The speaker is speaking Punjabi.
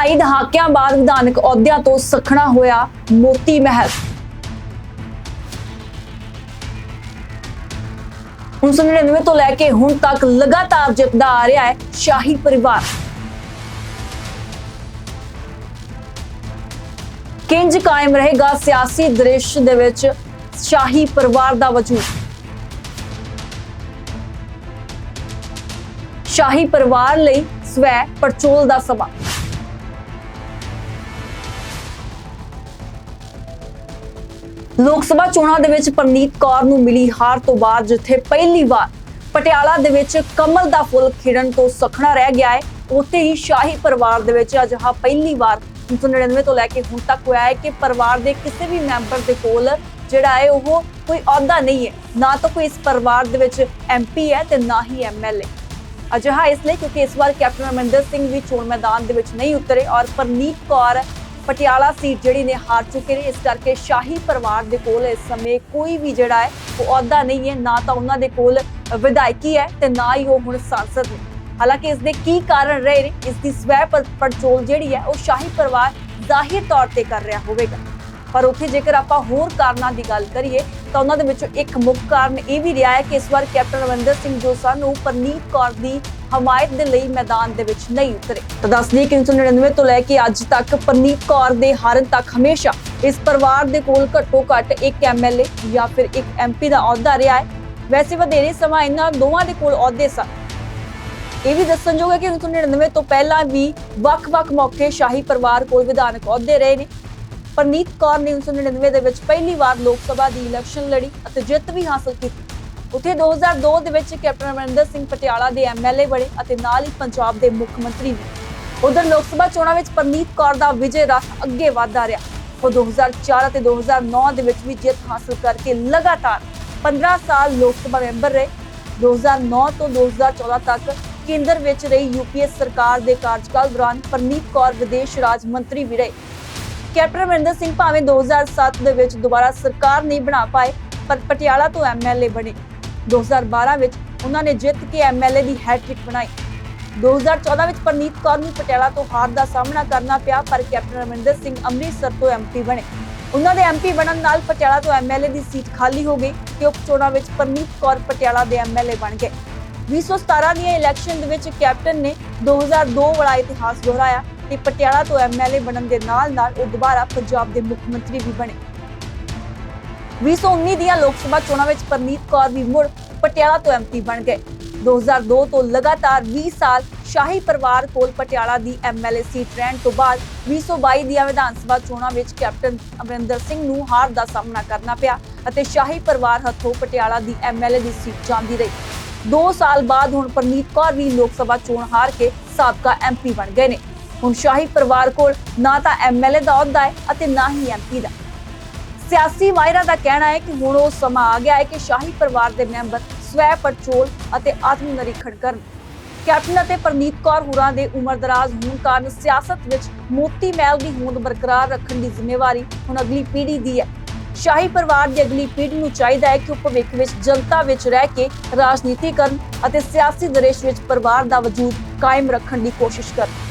ਢਾਈ ਦਹਾਕਿਆਂ ਬਾਅਦ ਵਿਧਾਨਕ ਅਹੁਦਿਆਂ ਤੋਂ ਸਖਣਾ ਹੋਇਆ ਮੋਤੀ ਮਹਿਲ। 1999 ਤੋਂ ਲੈ ਕੇ ਹੁਣ ਤੱਕ ਲਗਾਤਾਰ ਜਿੱਤਦਾ ਆ ਰਿਹਾ ਹੈ ਸ਼ਾਹੀ ਪਰਿਵਾਰ। ਕਿੰਜ ਕਾਇਮ ਰਹੇਗਾ ਸਿਆਸੀ ਦ੍ਰਿਸ਼ ਦੇ ਵਿੱਚ ਸ਼ਾਹੀ ਪਰਿਵਾਰ ਦਾ ਵਜੂਦ? ਸ਼ਾਹੀ ਪਰਿਵਾਰ ਲਈ ਸਵੈ ਪਰਚੋਲ ਦਾ ਸਮਾਂ। ਲੋਕ ਸਭਾ ਚੋਣਾਂ ਦੇ ਵਿੱਚ ਪਰਨੀਤ ਕੌਰ ਨੂੰ ਮਿਲੀ ਹਾਰ ਤੋਂ ਬਾਅਦ ਜਿੱਥੇ ਪਹਿਲੀ ਵਾਰ ਪਟਿਆਲਾ ਦੇ ਵਿੱਚ ਕਮਲ ਦਾ ਫੁੱਲ ਖਿੜਨ ਤੋਂ ਸਖਣਾ ਰਹਿ ਗਿਆ ਹੈ, ਉੱਥੇ ਹੀ ਸ਼ਾਹੀ ਪਰਿਵਾਰ ਦੇ ਵਿੱਚ ਅਜਿਹਾ ਪਹਿਲੀ ਵਾਰ 1999 ਤੋਂ ਲੈ ਕੇ ਹੁਣ ਤੱਕ ਹੋਇਆ ਹੈ ਕਿ ਪਰਿਵਾਰ ਦੇ ਕਿਸੇ ਵੀ ਮੈਂਬਰ ਦੇ ਕੋਲ ਜਿਹੜਾ ਹੈ ਉਹ ਕੋਈ ਅਹੁਦਾ ਨਹੀਂ ਹੈ। ਨਾ ਤਾਂ ਕੋਈ ਇਸ ਪਰਿਵਾਰ ਦੇ ਵਿੱਚ ਐਮਪੀ ਹੈ ਤੇ ਨਾ ਹੀ ਐਮਐਲਏ ਅਜਿਹਾ ਇਸ ਲਈ ਕਿਉਂਕਿ ਇਸ ਵਾਰ ਕੈਪਟਨ ਅਮਰਿੰਦਰ ਸਿੰਘ ਵੀ ਚੋਣ ਮੈਦਾਨ ਦੇ ਵਿੱਚ ਨਹੀਂ ਉਤਰੇ ਔਰ ਪਰਨੀਤ ਕੌਰ ਪਟਿਆਲਾ ਸੀਟ ਜਿਹੜੀ ਨੇ ਹਾਰ ਚੁੱਕੇ ਨੇ, ਇਸ ਕਰਕੇ ਸ਼ਾਹੀ ਪਰਿਵਾਰ ਦੇ ਕੋਲ ਇਸ ਸਮੇਂ ਕੋਈ ਵੀ ਜਿਹੜਾ ਹੈ, ਉਹ ਅਹੁਦਾ ਨਹੀਂ ਹੈ। ਨਾ ਤਾਂ ਉਹਨਾਂ ਦੇ ਕੋਲ ਵਿਧਾਇਕੀ ਹੈ ਤੇ ਨਾ ਹੀ ਉਹ ਹੁਣ ਸੰਸਦ ਨੇ। ਹਾਲਾਂਕਿ ਇਸ ਦੇ ਕੀ ਕਾਰਨ ਰਹੇ ਨੇ, ਇਸ ਦੀ ਸਵੈ ਪੜਚੋਲ ਜਿਹੜੀ ਹੈ, ਉਹ ਸ਼ਾਹੀ ਪਰਿਵਾਰ ਜ਼ਾਹਿਰ ਤੌਰ ਤੇ ਕਰ ਰਿਹਾ ਹੋਵੇਗਾ। ਪਰ ਉੱਥੇ ਜੇਕਰ ਆਪਾਂ ਹੋਰ ਕਾਰਨਾਂ ਦੀ ਗੱਲ ਕਰੀਏ, ਤਾਂ ਉਹਨਾਂ ਦੇ ਵਿੱਚੋਂ ਇੱਕ ਮੁੱਖ ਕਾਰਨ ਇਹ ਵੀ ਰਿਹਾ ਹੈ ਕਿ ਇਸ ਵਾਰ ਕੈਪਟਨ ਅਮਰਿੰਦਰ ਸਿੰਘ ਜੋ ਸਨ, ਉਹ ਪਰਨੀਤ ਕੌਰ ਦੀ ਹਮਾਇਤ ਦੇ ਲਈ ਮੈਦਾਨ ਦੇ ਵਿੱਚ ਨਹੀਂ ਉਤਰੇ। ਤਾਂ ਦੱਸ ਕਿ 1999 ਤੋਂ ਲੈ ਕੇ ਅੱਜ ਤੱਕ ਪਰਨੀਤ ਕੌਰ ਦੇ ਹਾਰਨ ਤੱਕ ਹਮੇਸ਼ਾ ਇਸ ਪਰਿਵਾਰ ਦੇ ਕੋਲ ਘੱਟੋ ਘੱਟ ਇੱਕ ਐਮਐਲਏ ਜਾਂ ਫਿਰ ਇੱਕ ਐਮਪੀ ਦਾ ਅਹੁਦਾ ਰਿਹਾ ਹੈ। ਵੈਸੇ ਵਧੇਰੇ ਸਮਾਂ ਇਹਨਾਂ ਦੋਵਾਂ ਦੇ ਕੋਲ ਅਹੁਦੇ ਸਨ। ਇਹ ਵੀ ਦੱਸਣਯੋਗ ਹੈ ਕਿ 1999 ਤੋਂ ਪਹਿਲਾਂ ਵੀ ਵੱਖ-ਵੱਖ ਮੌਕੇ ਸ਼ਾਹੀ ਪਰਿਵਾਰ ਕੋਲ ਵਿਧਾਨਕ ਅਹੁਦੇ ਰਹੇ ਨੇ। ਪਰਨੀਤ ਕੌਰ ਨੇ 1999 ਦੇ ਵਿੱਚ ਪਹਿਲੀ ਵਾਰ ਲੋਕ ਸਭਾ ਦੀ ਇਲੈਕਸ਼ਨ ਲੜੀ ਅਤੇ ਜਿੱਤ ਵੀ ਹਾਸਲ ਕੀਤੀ। ਉੱਥੇ 2002 ਦੇ ਵਿੱਚ ਕੈਪਟਨ ਅਮਰਿੰਦਰ ਸਿੰਘ ਪਟਿਆਲਾ ਦੇ ਐਮਐਲਏ ਬਣੇ ਅਤੇ ਨਾਲ ਹੀ ਪੰਜਾਬ ਦੇ ਮੁੱਖ ਮੰਤਰੀ ਵੀ। ਉਧਰ ਲੋਕ ਸਭਾ ਚੋਣਾਂ ਵਿੱਚ ਪਰਨੀਤ ਕੌਰ ਦਾ ਵਿਜੇ ਰਸ ਅੱਗੇ ਵਧਦਾ ਰਿਹਾ। ਉਹ 2004 ਅਤੇ 2009 ਦੇ ਵਿੱਚ ਵੀ ਜਿੱਤ ਹਾਸਲ ਕਰਕੇ ਲਗਾਤਾਰ 15 ਸਾਲ ਲੋਕ ਸਭਾ ਮੈਂਬਰ ਰਹੇ। 2009 ਤੋਂ 2014 ਤੱਕ ਕੇਂਦਰ ਵਿੱਚ ਰਹੀ ਯੂਪੀਏ ਸਰਕਾਰ ਦੇ ਕਾਰਜਕਾਲ ਦੌਰਾਨ ਪਰਨੀਤ ਕੌਰ ਵਿਦੇਸ਼ ਰਾਜ ਮੰਤਰੀ ਵੀ ਰਹੇ। ਕੈਪਟਨ ਅਮਰਿੰਦਰ ਸਿੰਘ ਭਾਵੇਂ 2007 ਦੇ ਵਿੱਚ ਦੁਬਾਰਾ ਸਰਕਾਰ ਨਹੀਂ ਬਣਾ ਪਾਏ, ਪਰ ਪਟਿਆਲਾ ਤੋਂ ਐਮਐਲਏ ਬਣੇ। 2012 ਵਿੱਚ ਉਹਨਾਂ ਨੇ ਜਿੱਤ ਕੇ ਐਮਐਲਏ ਦੀ ਹੈਟ੍ਰਿਕ ਬਣਾਈ। 2014 ਵਿੱਚ ਪਰਨੀਤ ਕੌਰ ਨੂੰ ਪਟਿਆਲਾ ਤੋਂ ਹਾਰ ਦਾ ਸਾਹਮਣਾ ਕਰਨਾ ਪਿਆ, ਪਰ ਕੈਪਟਨ ਅਮਰਿੰਦਰ ਸਿੰਘ ਅੰਮ੍ਰਿਤਸਰ ਤੋਂ ਐਮਪੀ ਬਣੇ। ਉਹਨਾਂ ਦੇ ਐਮਪੀ ਬਣਨ ਨਾਲ ਪਟਿਆਲਾ ਤੋਂ ਐਮਐਲਏ ਦੀ ਸੀਟ ਖਾਲੀ ਹੋ ਗਈ ਤੇ ਉਪ ਚੋਣਾਂ ਵਿੱਚ ਪਰਨੀਤ ਕੌਰ ਪਟਿਆਲਾ ਦੇ ਐਮਐਲਏ ਬਣ ਗਏ। 2017 ਦੀਆਂ ਇਲੈਕਸ਼ਨ ਦੇ ਵਿੱਚ ਕੈਪਟਨ ਨੇ 2002 ਵਾਲਾ ਇਤਿਹਾਸ ਦੁਹਰਾਇਆ ਤੇ ਪਟਿਆਲਾ ਤੋਂ ਐਮਐਲਏ ਬਣਨ ਦੇ ਨਾਲ-ਨਾਲ ਉਹ ਦੁਬਾਰਾ ਪੰਜਾਬ ਦੇ ਮੁੱਖ ਮੰਤਰੀ ਵੀ ਬਣੇ। 2019 ਦੀਆਂ ਲੋਕ ਸਭਾ ਚੋਣਾਂ ਵਿੱਚ ਪਰਨੀਤ ਕੌਰ ਵੀ ਮੁੜ ਪਟਿਆਲਾ ਤੋਂ ਐਮਪੀ ਬਣ ਗਏ। 2002 ਤੋਂ ਲਗਾਤਾਰ 20 ਸਾਲ ਸ਼ਾਹੀ ਪਰਿਵਾਰ ਕੋਲ ਪਟਿਆਲਾ ਦੀ ਐਮਐਲਏ ਸੀਟ ਰਹਿਣ ਤੋਂ ਬਾਅਦ 2022 ਦੀਆਂ ਵਿਧਾਨ ਸਭਾ ਚੋਣਾਂ ਵਿੱਚ ਕੈਪਟਨ ਅਮਰਿੰਦਰ ਸਿੰਘ ਨੂੰ ਹਾਰ ਦਾ ਸਾਹਮਣਾ ਕਰਨਾ ਪਿਆ ਅਤੇ ਸ਼ਾਹੀ ਪਰਿਵਾਰ ਹੱਥੋਂ ਪਟਿਆਲਾ ਦੀ ਐਮਐਲਏ ਦੀ ਸੀਟ ਜਾਂਦੀ ਰਹੀ। 2 ਸਾਲ ਬਾਅਦ ਹੁਣ ਪਰਨੀਤ ਕੌਰ ਵੀ ਲੋਕ ਸਭਾ ਚੋਣ ਹਾਰ ਕੇ ਸਾਬਕਾ ਐਮਪੀ ਬਣ ਗਏ ਨੇ। ਹੁਣ ਸ਼ਾਹੀ ਪਰਿਵਾਰ ਕੋਲ ਨਾ ਤਾਂ ਐਮਐਲਏ ਦਾ ਅਹੁਦਾ ਹੈ ਅਤੇ ਨਾ ਹੀ ਐਮਪੀ ਦਾ। ਸਿਆਸੀ ਮਾਹਿਰਾਂ ਦਾ ਕਹਿਣਾ ਹੈ ਕਿ ਹੁਣ ਉਹ ਸਮਾਂ ਆ ਗਿਆ ਹੈ ਕਿ ਸ਼ਾਹੀ ਪਰਿਵਾਰ ਦੇ ਮੈਂਬਰ ਸਵੈ ਪਰਚੋਲ ਅਤੇ ਆਤਮ ਨਿਰੀਖਣ ਕਰਨ। ਕੈਪਟਨ ਅਤੇ ਪਰਨੀਤ ਕੌਰ ਹੁਰਾਂ ਦੇ ਉਮਰਦਰਾਜ਼ ਹੋਣ ਕਾਰਨ ਸਿਆਸਤ ਵਿੱਚ ਮੋਤੀ ਮਹਿਲ ਦੀ ਹੋਂਦ ਬਰਕਰਾਰ ਰੱਖਣ ਦੀ ਜ਼ਿੰਮੇਵਾਰੀ ਹੁਣ ਅਗਲੀ ਪੀੜ੍ਹੀ ਦੀ ਹੈ। ਸ਼ਾਹੀ ਪਰਿਵਾਰ ਦੀ ਅਗਲੀ ਪੀੜ੍ਹੀ ਨੂੰ ਚਾਹੀਦਾ ਹੈ ਕਿ ਉਹ ਭਵਿੱਖ ਵਿੱਚ ਜਨਤਾ ਵਿੱਚ ਰਹਿ ਕੇ ਰਾਜਨੀਤੀ ਕਰਨ ਅਤੇ ਸਿਆਸੀ ਦ੍ਰਿਸ਼ ਵਿੱਚ ਪਰਿਵਾਰ ਦਾ ਵਜੂਦ ਕਾਇਮ ਰੱਖਣ ਦੀ ਕੋਸ਼ਿਸ਼ ਕਰਨ।